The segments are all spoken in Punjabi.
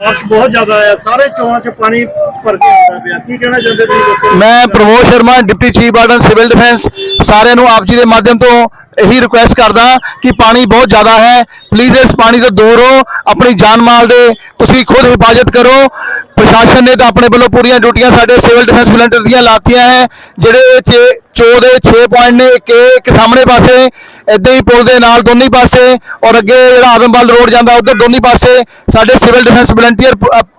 ਬਾਰਿਸ਼ ਬਹੁਤ ਜ਼ਿਆਦਾ ਹੈ ਸਾਰੇ ਚੌਂਕਾਂ 'ਚ ਪਾਣੀ ਭਰ ਕੇ ਆਉਂਦਾ ਪਿਆ। ਕੀ ਕਹਿਣਾ ਚਾਹੁੰਦੇ ਤੁਸੀਂ ਲੋਕਾਂ ਨੂੰ? ਮੈਂ Pramod Sharma, deputy chief warden civil defence, ਸਾਰਿਆਂ ਨੂੰ ਆਪ ਜੀ ਦੇ ਮਾਧਿਅਮ ਤੋਂ ਇਹੀ ਰਿਕੁਐਸਟ ਕਰਦਾ ਕਿ ਪਾਣੀ ਬਹੁਤ ਜ਼ਿਆਦਾ ਹੈ। ਪਲੀਜ਼ ਇਸ ਪਾਣੀ ਤੋਂ ਦੂਰ ਰਹੋ, ਆਪਣੀ ਜਾਨ ਮਾਲ ਦੇ ਤੁਸੀਂ ਖੁਦ ਹਿਫਾਜ਼ਤ ਕਰੋ। ਪ੍ਰਸ਼ਾਸਨ ਨੇ ਤਾਂ ਆਪਣੇ ਵੱਲੋਂ ਪੂਰੀਆਂ ਡਿਊਟੀਆਂ ਸਾਡੇ ਸਿਵਲ ਡਿਫੈਂਸ ਵਲੰਟੀਅਰ ਦੀਆਂ ਲਾਤੀਆਂ ਹੈ, ਜਿਹੜੇ ਚੇ- ਚੋ ਦੇ 6 ਪੁਆਇੰਟ ਨੇ, ਇੱਕ ਇਹ ਇੱਕ ਸਾਹਮਣੇ ਪਾਸੇ ਇਦਾਂ ਹੀ ਪੁਲ ਦੇ ਨਾਲ ਦੋਨੀ ਪਾਸੇ ਔਰ ਅੱਗੇ ਜਿਹੜਾ ਆਦਮਵਾਲ ਰੋਡ ਜਾਂਦਾ ਉਧਰ ਦੋਨੀ ਪਾਸੇ ਸਾਡੇ ਸਿਵਲ ਡਿਫੈਂਸ ਵਲੰਟੀਅਰ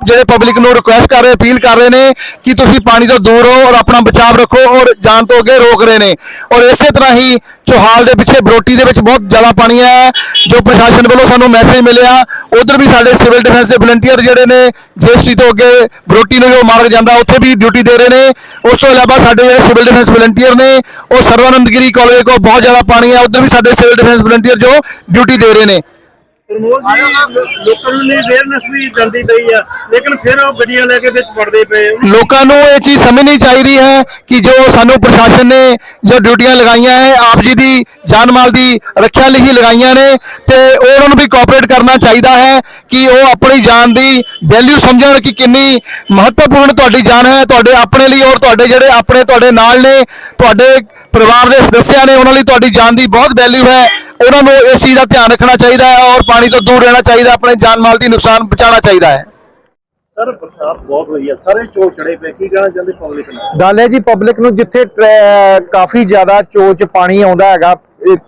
ਜਿਹੜੇ ਪਬਲਿਕ ਨੂੰ ਰਿਕੁਐਸਟ ਕਰ ਰਹੇ, ਅਪੀਲ ਕਰ ਰਹੇ ਨੇ ਕਿ ਤੁਸੀਂ ਪਾਣੀ ਤੋਂ ਦੂਰ ਰਹੋ ਔਰ ਆਪਣਾ ਬਚਾਅ ਰੱਖੋ ਔਰ ਜਾਨ ਤੋਂ ਅੱਗੇ ਰੋਕ ਰਹੇ ਨੇ। ਔਰ ਇਸੇ ਤਰ੍ਹਾਂ ਹੀ ਚੋਹਾਲ ਦੇ ਪਿੱਛੇ ਬਰੋਟੀ ਦੇ ਵਿੱਚ ਬਹੁਤ ਜ਼ਿਆਦਾ ਪਾਣੀ ਹੈ, ਜੋ ਪ੍ਰਸ਼ਾਸਨ ਵੱਲੋਂ ਸਾਨੂੰ ਮੈਸੇਜ ਮਿਲਿਆ। ਉਧਰ ਵੀ ਸਾਡੇ ਸਿਵਲ ਡਿਫੈਂਸ ਦੇ ਵਲੰਟੀਅਰ ਜਿਹੜੇ ਨੇ ਜੀਐਸਟੀ ਤੋਂ ਅੱਗੇ ਬਰੋਟੀ ਨੂੰ ਜੋ ਮਾਰਗ ਜਾਂਦਾ, ਉੱਥੇ ਵੀ ਡਿਊਟੀ ਦੇ ਰਹੇ ਨੇ। ਉਸ ਤੋਂ ਇਲਾਵਾ ਸਾਡੇ ਜਿਹੜੇ ਸਿਵਲ ਡਿਫੈਂਸ ਵਲੰਟੀਅਰ ਨੇ, ਉਹ ਸਰਵਾਨੰਦਗਿਰੀ ਕਾਲਜ ਕੋਲ ਬਹੁਤ ਜ਼ਿਆਦਾ ਪਾਣੀ ਹੈ। ਉਧਰ ਵੀ ਸਾਡੇ ਸਿਵਲ ਡਿਫੈਂਸ ਵਲੰਟੀਅਰ ਜੋ ਡਿਊਟੀ ਦੇ ਰਹੇ ਨੇ। ਪ੍ਰਮੋਦ ਜੀ ਲੋ- ਲੋਕਾਂ ਨੂੰ ਨਹੀਂ ਅਵੇਅਰਨੈਸ ਵੀ ਜਲਦੀ ਪਈ ਆ ਲੇਕਿਨ ਫਿਰ ਉਹ ਗੱਡੀਆਂ ਲੈ ਕੇ ਵਿੱਚ ਵੜਦੇ ਪਏ ਉਹਨਾਂ ਲੋਕਾਂ ਨੂੰ ਇਹ ਚੀਜ਼ ਸਮਝਣੀ ਚਾਹੀਦੀ ਹੈ ਕਿ ਜੋ ਸਾਨੂੰ ਪ੍ਰਸ਼ਾਸਨ ਨੇ ਜੋ ਡਿਊਟੀਆਂ ਲਗਾਈਆਂ ਹੈ ਆਪ ਜੀ ਦੀ ਜਾਨ ਮਾਲ ਦੀ ਰੱਖਿਆ ਲਈ ਹੀ ਲਗਾਈਆਂ ਨੇ ਤੇ ਉਹਨਾਂ ਨੂੰ ਵੀ ਕੋਆਪਰੇਟ ਕਰਨਾ ਚਾਹੀਦਾ ਹੈ ਕਿ ਉਹ ਆਪਣੀ ਜਾਨ ਦੀ ਵੈਲਿਊ ਸਮਝਣ ਕਿ ਕਿੰਨੀ ਮਹੱਤਵਪੂਰਨ ਤੁਹਾਡੀ ਜਾਨ ਹੈ ਤੁਹਾਡੇ ਆਪਣੇ ਲਈ ਔਰ ਤੁਹਾਡੇ ਜਿਹੜੇ ਆਪਣੇ ਤੁਹਾਡੇ ਨਾਲ ਨੇ ਤੁਹਾਡੇ ਪਰਿਵਾਰ ਦੇ ਸਦੱਸਿਆਂ ਨੇ ਉਹਨਾਂ ਲਈ ਤੁਹਾਡੀ ਜਾਨ ਦੀ ਬਹੁਤ ਵੈਲਿਊ ਹੈ। ਉਹਨਾਂ ਨੂੰ ਇਸ ਚੀਜ਼ ਦਾ ਧਿਆਨ ਰੱਖਣਾ ਚਾਹੀਦਾ ਹੈ ਔਰ ਪਾਣੀ ਤੋਂ ਦੂਰ ਰਹਿਣਾ ਚਾਹੀਦਾ ਆਪਣੇ ਜਾਨ ਮਾਲ ਦੀ ਨੁਕਸਾਨ ਬਚਾਉਣਾ ਚਾਹੀਦਾ ਹੈ। ਸਰ ਬਰਸਾਤ ਬਹੁਤ ਹੋਈ ਆ ਸਾਰੇ ਚੋ ਚੜੇ ਪਏ। ਕੀ ਕਹਿਣਾ ਚਾਹੁੰਦੇ ਪਬਲਿਕ ਨੂੰ? ਗੱਲ ਹੈ ਜੀ ਪਬਲਿਕ ਨੂੰ ਜਿੱਥੇ ਟਰੈ- ਕਾਫੀ ਜ਼ਿਆਦਾ ਚੋਚ ਪਾਣੀ ਆਉਂਦਾ ਹੈਗਾ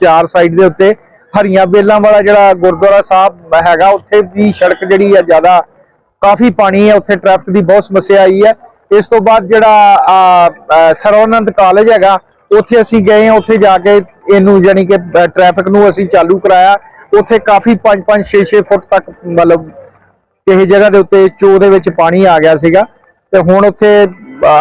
ਚਾਰ ਸਾਈਡ ਦੇ ਉੱਤੇ ਹਰੀਆਂ ਬੇਲਾਂ ਵਾਲਾ ਜਿਹੜਾ ਗੁਰਦੁਆਰਾ ਸਾਹਿਬ ਹੈਗਾ ਉੱਥੇ ਵੀ ਸੜਕ ਜਿਹੜੀ ਆ ਜ਼ਿਆਦਾ ਕਾਫੀ ਪਾਣੀ ਹੈ ਉੱਥੇ ਟ੍ਰੈਫਿਕ ਦੀ ਬਹੁਤ ਸਮੱਸਿਆ ਆਈ ਹੈ। ਇਸ ਤੋਂ ਬਾਅਦ ਜਿਹੜਾ ਸਰਵਨੰਦ ਕਾਲਜ ਹੈਗਾ ਉੱਥੇ ਅਸੀਂ ਗਏ ਹਾਂ ਉੱਥੇ ਜਾ ਕੇ ਇਹਨੂੰ ਜਾਨੀ ਕਿ ਟ੍ਰੈਫਿਕ ਨੂੰ ਅਸੀਂ ਚਾਲੂ ਕਰਾਇਆ। ਉੱਥੇ ਕਾਫੀ 5-5 6-6 ਫੁੱਟ ਤੱਕ ਮਤਲਬ ਕਿਸੇ ਜਗ੍ਹਾ ਦੇ ਉੱਤੇ ਚੋ ਦੇ ਵਿੱਚ ਪਾਣੀ ਆ ਗਿਆ ਸੀਗਾ। ਤੇ ਹੁਣ ਉੱਥੇ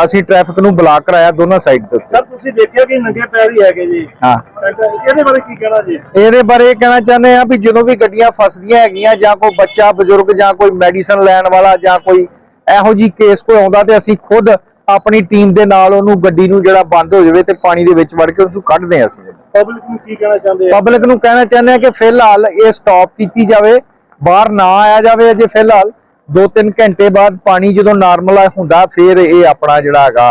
ਅਸੀਂ ਟ੍ਰੈਫਿਕ ਨੂੰ ਬਲਾਕ ਕਰਾਇਆ ਦੋਨਾਂ ਸਾਈਡ ਉੱਤੇ। ਸਰ ਤੁਸੀਂ ਦੇਖਿਆ ਕਿ ਨੰਗੇ ਪੈਰ ਹੀ ਹੈਗੇ ਜੀ? ਹਾਂ। ਇਹਦੇ ਬਾਰੇ ਕੀ ਕਹਿਣਾ ਜੀ? ਇਹਦੇ ਬਾਰੇ ਇਹ ਕਹਿਣਾ ਚਾਹੁੰਦੇ ਆ ਵੀ ਜਦੋਂ ਵੀ ਗੱਡੀਆਂ ਫਸਦੀਆਂ ਹੈਗੀਆਂ ਜਾਂ ਕੋਈ ਬੱਚਾ ਬਜ਼ੁਰਗ ਜਾਂ ਕੋਈ ਮੈਡੀਸਨ ਲੈਣ ਵਾਲਾ ਜਾਂ ਕੋਈ ਇਹੋ ਜੀ ਕੇਸ ਕੋਈ ਆਉਂਦਾ ਤੇ ਅਸੀਂ ਖੁਦ ਆਪਣੀ ਟੀਮ ਦੇ ਨਾਲ ਉਹਨੂੰ ਗੱਡੀ ਨੂੰ ਜਿਹੜਾ ਬੰਦ ਹੋ ਜਾਵੇ ਤੇ ਪਾਣੀ ਦੇ ਵਿੱਚ ਵੜ ਕੇ ਉਸ ਨੂੰ ਕੱਢਦੇ ਆ ਅਸੀਂ। ਪਬਲਿਕ ਨੂੰ ਕੀ ਕਹਿਣਾ ਚਾਹੁੰਦੇ ਆ? ਪਬਲਿਕ ਨੂੰ ਕਹਿਣਾ ਚਾਹੁੰਦੇ ਆ ਕਿ ਫਿਲਹਾਲ ਇਹ ਸਟਾਪ ਕੀਤੀ ਜਾਵੇ ਬਾਹਰ ਨਾ ਆਇਆ ਜਾਵੇ ਅਜੇ ਫਿਲਹਾਲ। 2-3 ਘੰਟੇ ਬਾਅਦ ਪਾਣੀ ਜਦੋਂ ਨਾਰਮਲ ਹੁੰਦਾ ਫਿਰ ਇਹ ਆਪਣਾ ਜਿਹੜਾ ਹੈਗਾ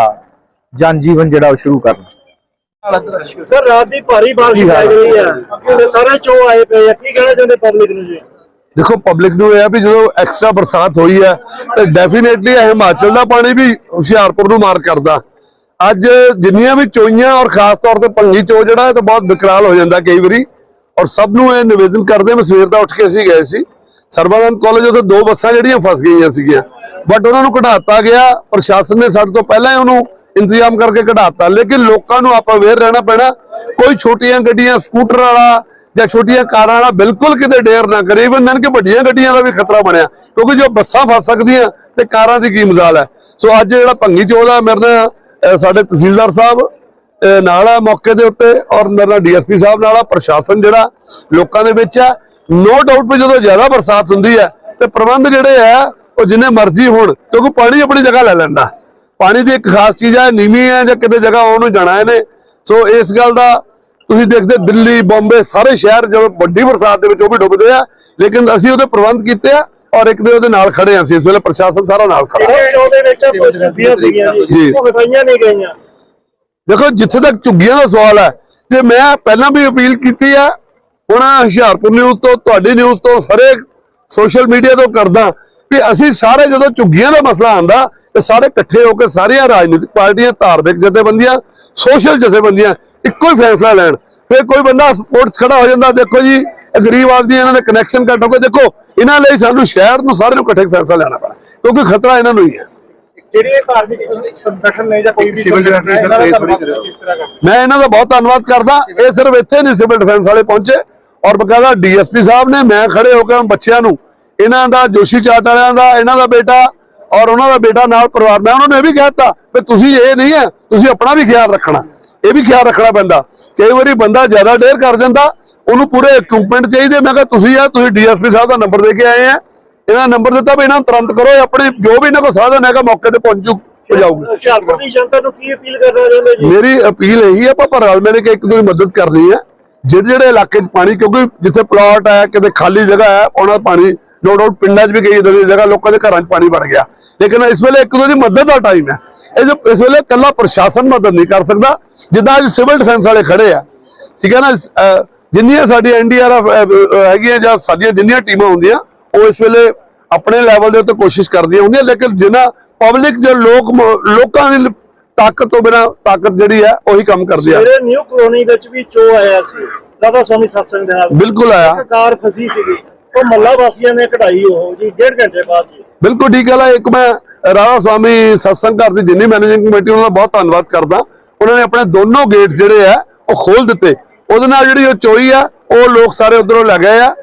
ਜਨ ਜੀਵਨ ਜਿਹੜਾ ਉਹ ਸ਼ੁਰੂ ਕਰਨਾ। ਸਰ ਰਾਤ ਦੀ ਭਾਰੀ ਬਾਰਿਸ਼ ਆ? ਤੇ ਸਾਰੇ ਚੋ ਆਏ ਪਏ ਆ। ਕੀ ਕਹਿਣਾ ਚਾਹੁੰਦੇ ਪਬਲਿਕ ਨੂੰ ਜੀ? ਦੇਖੋ ਪਬਲਿਕ ਨੂੰ ਇਹ ਆ ਵੀ ਜਦੋਂ ਐਕਸਟਰਾ ਬਰਸਾਤ ਹੋਈ ਹੈ, ਤੇ ਡੈਫੀਨੇਟਲੀ ਇਹ ਹਿਮਾਚਲ ਦਾ ਪਾਣੀ ਵੀ ਹੁਸ਼ਿਆਰਪੁਰ ਨੂੰ ਮਾਰ ਕਰਦਾ। ਅੱਜ ਜਿੰਨੀਆਂ ਵੀ ਚੋਈਆਂ, ਔਰ ਖਾਸ ਤੌਰ ਤੇ ਭੰਗੀ ਚੋ ਜਿਹੜਾ, ਇਹ ਤਾਂ ਬਹੁਤ ਵਿਕਰਾਲ ਹੋ ਜਾਂਦਾ ਕਈ ਵਾਰੀ। ਔਰ ਸਭ ਨੂੰ ਇਹ ਨਿਵੇਦਨ ਕਰਦੇ, ਮੈਂ ਸਵੇਰ ਦਾ ਉੱਠ ਕੇ ਅਸੀਂ ਗਏ ਸੀ। ਸਰਵਾਨੰਦ ਕਾਲਜ ਉੱਥੇ ਦੋ ਬੱਸਾਂ ਜਿਹੜੀਆਂ ਫਸ ਗਈਆਂ ਸੀਗੀਆਂ। ਬਟ ਉਹਨਾਂ ਨੂੰ ਕਢਾਤਾ ਗਿਆ, ਪ੍ਰਸ਼ਾਸਨ ਨੇ ਸਾਡੇ ਤੋਂ ਪਹਿਲਾਂ ਹੀ ਉਹਨੂੰ ਇੰਤਜ਼ਾਮ ਕਰਕੇ ਕਢਾਤਾ। ਲੇਕਿਨ ਲੋਕਾਂ ਨੂੰ ਆਪਾਂ ਅਵੇਅਰ ਰਹਿਣਾ ਪੈਣਾ, ਕੋਈ ਛੋਟੀਆਂ ਗੱਡੀਆਂ, ਸਕੂਟਰ ਵਾਲਾ ਜਾਂ ਛੋਟੀਆਂ ਕਾਰਾਂ ਵਾਲਾ ਬਿਲਕੁਲ ਕਿਤੇ ਡੇਅਰ ਨਾ ਕਰੇ ਇਵਨ ਨਨ ਕਿ ਵੱਡੀਆਂ ਗੱਡੀਆਂ ਦਾ ਵੀ ਖਤਰਾ ਬਣਿਆ, ਕਿਉਂਕਿ ਜੋ ਬੱਸਾਂ ਫਸ ਸਕਦੀਆਂ ਤੇ ਕਾਰਾਂ ਦੀ ਕੀ ਮਜ਼ਾਲ ਹੈ। ਸੋ ਅੱਜ ਜਿਹੜਾ ਭੰਗੀ ਚੋਹ ਦਾ ਮੇਰੇ ਨਾਲ ਸਾਡੇ ਤਹਿਸੀਲਦਾਰ ਸਾਹਿਬ ਨਾਲ ਹੈ ਮੌਕੇ ਦੇ ਉੱਤੇ, ਔਰ ਮੇਰੇ ਨਾਲ ਡੀਐਸਪੀ ਸਾਹਿਬ ਨਾਲ ਆ, ਪ੍ਰਸ਼ਾਸਨ ਜਿਹੜਾ ਲੋਕਾਂ ਦੇ ਵਿੱਚ ਹੈ ਨੋ ਡਾਊਟ ਵੀ ਜਦੋਂ ਜ਼ਿਆਦਾ ਬਰਸਾਤ ਹੁੰਦੀ ਹੈ, ਤੇ ਪ੍ਰਬੰਧ ਜਿਹੜੇ ਆ, ਉਹ ਜਿੰਨੇ ਮਰਜ਼ੀ ਹੋਣ, ਕਿਉਂਕਿ ਪਾਣੀ ਆਪਣੀ ਜਗ੍ਹਾ ਲੈ ਲੈਂਦਾ। ਪਾਣੀ ਦੀ ਇੱਕ ਖਾਸ ਚੀਜ਼ ਹੈ ਨੀਵੀਂ ਹੈ ਜਾਂ ਕਿਤੇ ਜਗ੍ਹਾ ਉਹਨੂੰ ਜਾਣਾ ਇਹਨੇ। ਸੋ ਇਸ ਗੱਲ ਦਾ ਤੁਸੀਂ ਦੇਖਦੇ ਦਿੱਲੀ ਬੰਬੇ ਸਾਰੇ ਸ਼ਹਿਰ ਜਦੋਂ ਵੱਡੀ ਬਰਸਾਤ ਦੇ ਵਿੱਚ ਉਹ ਵੀ ਡੁੱਬਦੇ ਆ ਲੇਕਿਨ ਅਸੀਂ ਉਹਦੇ ਪ੍ਰਬੰਧ ਕੀਤੇ ਆ ਔਰ ਇੱਕ ਦੇ ਉਹਦੇ ਨਾਲ ਖੜੇ ਆ ਅਸੀਂ ਇਸ ਵੇਲੇ ਪ੍ਰਸ਼ਾਸਨ ਸਾਰਾ ਨਾਲ ਖੜਾ। ਜਿਹੜੇ ਚੋ ਦੇ ਵਿੱਚ ਝੁੱਗੀਆਂ ਸੀਗੀਆਂ ਜੀ। ਵਿਖਾਈਆਂ ਨਹੀਂ ਗਈਆਂ। ਦੇਖੋ ਜਿੱਥੇ ਤੱਕ ਝੁੱਗੀਆਂ ਦਾ ਸਵਾਲ ਹੈ ਤੇ ਮੈਂ ਪਹਿਲਾਂ ਵੀ ਅਪੀਲ ਕੀਤੀ ਆ ਹੁਣ ਹੁਸ਼ਿਆਰਪੁਰ ਨਿਊਜ਼ ਤੋਂ ਤੁਹਾਡੀ ਨਿਊਜ਼ ਤੋਂ ਹਰੇਕ ਸੋਸ਼ਲ ਮੀਡੀਆ ਤੋਂ ਕਰਦਾ ਵੀ ਅਸੀਂ ਸਾਰੇ ਜਦੋਂ ਝੁੱਗੀਆਂ ਦਾ ਮਸਲਾ ਆਂਦਾ ਤੇ ਸਾਰੇ ਇਕੱਠੇ ਹੋ ਕੇ ਸਾਰੀਆਂ ਰਾਜਨੀਤਿਕ ਪਾਰਟੀਆਂ ਧਾਰਮਿਕ ਜਥੇਬੰਦੀਆਂ ਸੋਸ਼ਲ ਜਥੇਬੰਦੀਆਂ ਇੱਕੋ ਹੀ ਫੈਸਲਾ ਲੈਣ। ਫਿਰ ਕੋਈ ਬੰਦਾ ਸਪੋਰਟਸ ਖੜਾ ਹੋ ਜਾਂਦਾ ਦੇਖੋ ਜੀ ਇਹ ਗਰੀਬ ਆਦਮੀ ਇਹਨਾਂ ਦੇ ਕਨੈਕਸ਼ਨ ਘੱਟ ਹੋ ਗਏ। ਦੇਖੋ ਇਹਨਾਂ ਲਈ ਸਾਨੂੰ ਸ਼ਹਿਰ ਨੂੰ ਸਾਰਿਆਂ ਨੂੰ ਇਕੱਠੇ ਫੈਸਲਾ ਲੈਣਾ ਪੈਣਾ ਕਿਉਂਕਿ ਖਤਰਾ ਇਹਨਾਂ ਨੂੰ ਹੀ ਹੈ। ਜਿਹੜੇ ਧਾਰਮਿਕ ਸੰਗਠਨ ਨੇ ਜਾਂ ਕੋਈ ਵੀ ਸੰਗਠਨ ਹੈ ਇਹਨਾਂ ਦਾ ਧੰਨਵਾਦ ਕਿਸ ਤਰ੍ਹਾਂ ਕਰਨਾ ਮੈਂ ਇਹਨਾਂ ਦਾ ਬਹੁਤ ਧੰਨਵਾਦ ਕਰਦਾ। ਇਹ ਸਿਰਫ ਇੱਥੇ ਨਹੀਂ ਸਿਵਲ ਡਿਫੈਂਸ ਵਾਲੇ ਪਹੁੰਚੇ। ਔਰ ਬਕਾਇਦਾ ਡੀਐਸਪੀ ਸਾਹਿਬ ਨੇ ਮੈਂ ਖੜੇ ਹੋ ਕੇ ਬੱਚਿਆਂ ਨੂੰ ਇਹਨਾਂ ਦਾ ਜੋਸ਼ੀ ਚਾਟ ਵਾਲਿਆਂ ਦਾ ਇਹਨਾਂ ਦਾ ਬੇਟਾ ਔਰ ਉਹਨਾਂ ਦਾ ਬੇਟਾ ਨਾਲ ਪਰਿਵਾਰ ਮੈਂ ਉਹਨਾਂ ਨੂੰ ਇਹ ਵੀ ਕਹਿਤਾ ਕਿ ਤੁਸੀਂ ਇਹ ਨਹੀਂ ਹੈ ਤੁਸੀਂ ਆਪਣਾ ਵੀ ਖਿਆਲ ਰੱਖਣਾ। ਇਹ ਵੀ ਖਿਆਲ ਰੱਖਣਾ ਪੈਂਦਾ। ਕਈ ਵਾਰੀ ਬੰਦਾ ਜ਼ਿਆਦਾ ਡੇਰ ਕਰ ਜਾਂਦਾ ਉਹਨੂੰ ਪੂਰੇ ਇਕਵਿਪਮੈਂਟ ਚਾਹੀਦੇ। ਮੈਂ ਕਿਹਾ ਤੁਸੀਂ ਆ ਤੁਸੀਂ ਡੀਐਸਪੀ ਸਾਹਿਬ ਦਾ ਨੰਬਰ ਦੇ ਕੇ ਆਏ ਆ। ਇਹਨਾਂ ਨੰਬਰ ਦਿੱਤਾ ਵੀ ਇਹਨਾਂ ਨੂੰ ਤੁਰੰਤ ਕਰੋ ਆਪਣੇ ਜੋ ਵੀ ਇਹਨਾਂ ਕੋਲ ਸਾਧਨ ਹੈਗਾ ਮੌਕੇ ਤੇ ਪਹੁੰਚੂ ਪਹੁੰਚਾਊਗੇ। ਹੁਸ਼ਿਆਰਪੁਰ ਦੀ ਜਨਤਾ ਨੂੰ ਕੀ ਅਪੀਲ ਕਰਨਾ ਚਾਹੁੰਦੇ ਜੀ? ਮੇਰੀ ਅਪੀਲ ਇਹੀ ਹੈ ਆਪਾਂ ਰਲ ਮਿਲ ਕੇ ਇੱਕ ਦੂਜੀ ਮਦਦ ਕਰਨੀ ਹੈ। ਜਿਹੜੇ ਜਿਹੜੇ ਇਲਾਕੇ 'ਚ ਪਾਣੀ ਕਿਉਂਕਿ ਜਿੱਥੇ ਪਲਾਟ ਹੈ ਕਿਤੇ ਖਾਲੀ ਜਗ੍ਹਾ ਹੈ ਉਹਨਾਂ ਦਾ ਪਾਣੀ ਨੋ ਡਾਊਟ ਪਿੰਡਾਂ 'ਚ ਵੀ ਕਈ ਇਦਾਂ ਦੀ ਜਗ੍ਹਾ ਲੋਕਾਂ ਦੇ ਘਰਾਂ 'ਚ ਪਾਣੀ ਵੜ ਗਿਆ। ਲੇਕਿਨ ਇਸ ਵੇਲੇ ਇੱਕ ਦੂਜੇ ਦੀ ਮਦਦ ਦਾ ਟਾਈਮ ਹੈ। ਇਹ ਜੋ ਇਸ ਵੇਲੇ ਕੱਲਾ ਪ੍ਰਸ਼ਾਸਨ ਮਦਦ ਨਹੀਂ ਕਰ ਸਕਦਾ ਜਿੱਦਾਂ ਅੱਜ ਸਿਵਲ ਡਿਫੈਂਸ ਵਾਲੇ ਖੜੇ ਆ। ਠੀਕ ਹੈ ਨਾ ਜਿੰਨੀਆਂ ਸਾਡੀਆਂ ਐਨਡੀਆਰਐਫ ਹੈਗੀਆਂ ਜਾਂ ਸਾਡੀਆਂ ਜਿੰਨੀਆਂ ਟੀਮਾਂ ਹੁੰਦੀਆਂ ਉਹ ਇਸ ਵੇਲੇ ਆਪਣੇ ਲੈਵਲ ਦੇ ਉੱਤੇ ਕੋਸ਼ਿਸ਼ ਕਰਦੀਆਂ ਹੁੰਦੀਆਂ ਲੇਕਿਨ ਜਿਨ੍ਹਾਂ ਪਬਲਿਕ ਜੋ ਲੋਕ ਲੋਕਾਂ ਦੀ ਤਾਕਤ ਤੋਂ ਬਿਨਾ ਤਾਕਤ ਜਿਹੜੀ ਹੈ ਉਹੀ ਕੰਮ ਕਰਦੀ ਆ। ਸਵੇਰੇ ਨਿਊ ਕਲੋਨੀ ਵਿੱਚ ਵੀ ਚੋ ਆਇਆ ਸੀ। ਰਾਧਾ ਸਵਾਮੀ ਸਤਸੰਗ ਦੇ ਨਾਲ। ਬਿਲਕੁਲ ਆਇਆ। ਇੱਕ ਕਾਰ ਫਸੀ ਸੀਗੀ। ਉਹ ਮੱਲਾ ਵਾਸੀਆਂ ਨੇ ਕਢਾਈ ਉਹ ਜੀ, ਡੇਢ ਘੰਟੇ ਬਾਅਦ ਜੀ। ਬਿਲਕੁਲ ਠੀਕ ਗੱਲ ਹੈ ਇੱਕ ਮੈਂ ਰਾਧਾ ਸਵਾਮੀ ਸਤਸੰਗ ਘਰ ਦੀ ਜਿੰਨੀ ਮੈਨੇਜਿੰਗ ਕਮੇਟੀ ਉਹਨਾਂ ਦਾ ਬਹੁਤ ਧੰਨਵਾਦ ਕਰਦਾ। ਉਹਨਾਂ ਨੇ ਆਪਣੇ ਦੋਨੋਂ ਗੇਟ ਜਿਹੜੇ ਆ, ਉਹ ਖੋਲ ਦਿੱਤੇ। ਉਹਦੇ ਨਾਲ ਜਿਹੜੀ ਉਹ ਚੋਈ ਆ, ਉਹ ਲੋਕ ਸਾਰੇ ਉਧਰੋਂ ਲੈ ਗਏ ਆ।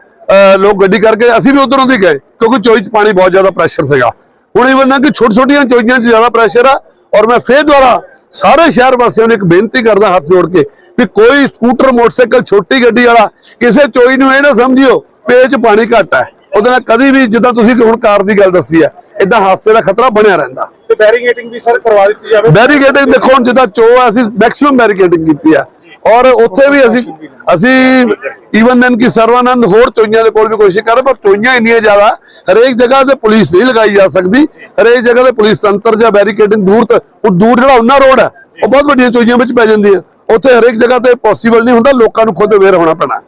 ਲੋਕ ਗੱਡੀ ਕਰਕੇ ਅਸੀਂ ਵੀ ਉਧਰੋਂ ਦੀ ਗਏ, ਕਿਉਂਕਿ ਚੋਈ 'ਚ ਪਾਣੀ ਬਹੁਤ ਜ਼ਿਆਦਾ ਪ੍ਰੈਸ਼ਰ ਸੀਗਾ। ਹੁਣ ਇਹ ਬੰਦਾ ਕਿ ਛੋਟੀ ਛੋਟੀਆਂ ਚੋਈਆਂ 'ਚ ਜ਼ਿਆਦਾ ਪ੍ਰੈਸ਼ਰ ਆ, ਔਰ ਮੈਂ ਫੇਰ ਦੁਆਰਾ ਸਾਰੇ ਸ਼ਹਿਰ ਵਾਸੀਆਂ ਨੂੰ ਇੱਕ ਬੇਨਤੀ ਕਰਦਾ ਹੱਥ ਜੋੜ ਕੇ ਵੀ ਕੋਈ ਸਕੂਟਰ ਮੋਟਰਸਾਈਕਲ, ਛੋਟੀ ਗੱਡੀ ਵਾਲਾ ਕਿਸੇ ਚੋਈ ਨੂੰ ਇਹ ਨਾ ਸਮਝਿਓ ਵੀ ਇਹ 'ਚ ਪਾਣੀ ਘੱਟ ਹੈ। ਉਹਦੇ ਨਾਲ ਕਦੀ ਵੀ ਜਿੱਦਾਂ ਤੁਸੀਂ ਹੁਣ ਕਾਰ ਦੀ ਗੱਲ ਦੱਸੀ ਹੈ ਇਦਾਂ ਹਾਦਸੇ ਦਾ ਖਤਰਾ ਬਣਿਆ ਰਹਿੰਦਾ। ਤੇ ਬੈਰੀਗੇਟਿੰਗ ਵੀ ਸਰ ਕਰਵਾ ਦਿੱਤੀ ਜਾਵੇ। ਬੈਰੀਕੇਡਿੰਗ ਦੇਖੋ ਹੁਣ ਜਿੱਦਾਂ ਚੋ ਆ ਅਸੀਂ ਮੈਕਸਿਮਮ ਬੈਰੀਕੇਡਿੰਗ ਕੀਤੀ ਆ ਔਰ ਉੱਥੇ ਵੀ ਅਸੀਂ ਅਸੀਂ ਈਵਨ ਦੈਨ ਕਿ ਸਰਵਾਨੰਦ ਹੋਰ ਚੋਈਆਂ ਦੇ ਕੋਲ ਵੀ ਕੋਸ਼ਿਸ਼ ਕਰ ਪਰ ਚੋਈਆਂ ਇੰਨੀਆਂ ਜ਼ਿਆਦਾ ਹਰੇਕ ਜਗ੍ਹਾ ਤੇ ਪੁਲਿਸ ਨਹੀਂ ਲਗਾਈ ਜਾ ਸਕਦੀ। ਹਰੇਕ ਜਗ੍ਹਾ ਤੇ ਪੁਲਿਸ ਤੰਤਰ ਜਾਂ ਬੈਰੀਕੇਡਿੰਗ ਦੂਰ ਤੇ ਉਹ ਦੂਰ ਜਿਹੜਾ ਉਹਨਾਂ ਰੋਡ ਹੈ ਉਹ ਬਹੁਤ ਵੱਡੀਆਂ ਚੋਈਆਂ ਵਿੱਚ ਪੈ ਜਾਂਦੀ ਹੈ। ਉੱਥੇ ਹਰੇਕ ਜਗ੍ਹਾ ਤੇ ਪੋਸੀਬਲ ਨਹੀਂ ਹੁੰਦਾ ਲੋਕਾਂ ਨੂੰ ਖੁਦ ਅਵੇਅਰ ਹੋਣਾ ਪੈਣਾ।